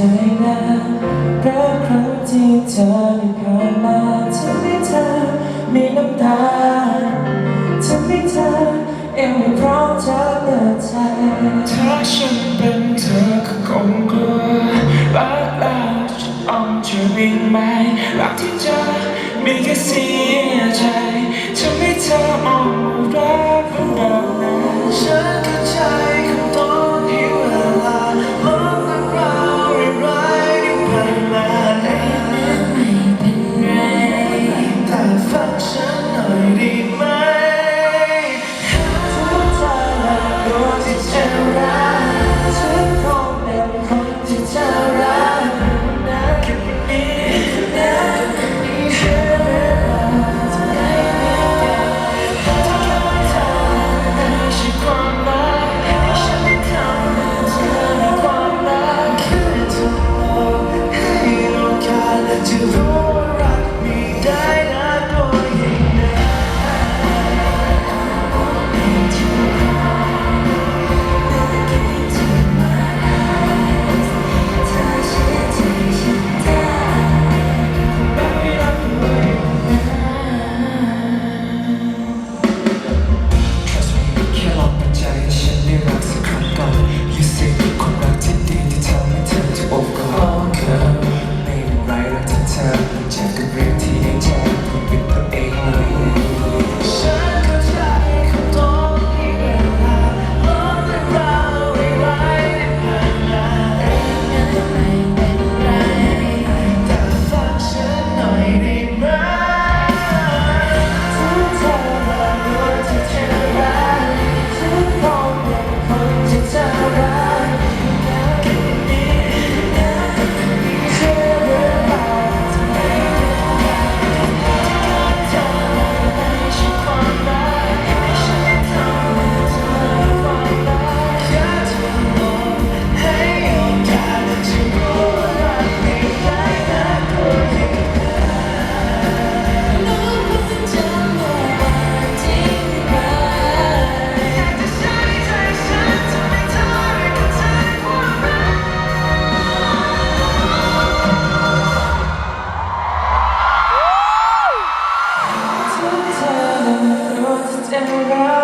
ใจนะรักครั้งที่เธอได้ผ่านมาทำให้เธอมีน้ำตาทำให้เธอเองมพร้อมจะเปิดใจถ้าฉันเป็นเธอก็คงกลัวรักเราจะอ้อมจะวิ่งไหมรักที่เธอมีแค่เสียใจทำให้เธอมองรักของเรา every day. and right.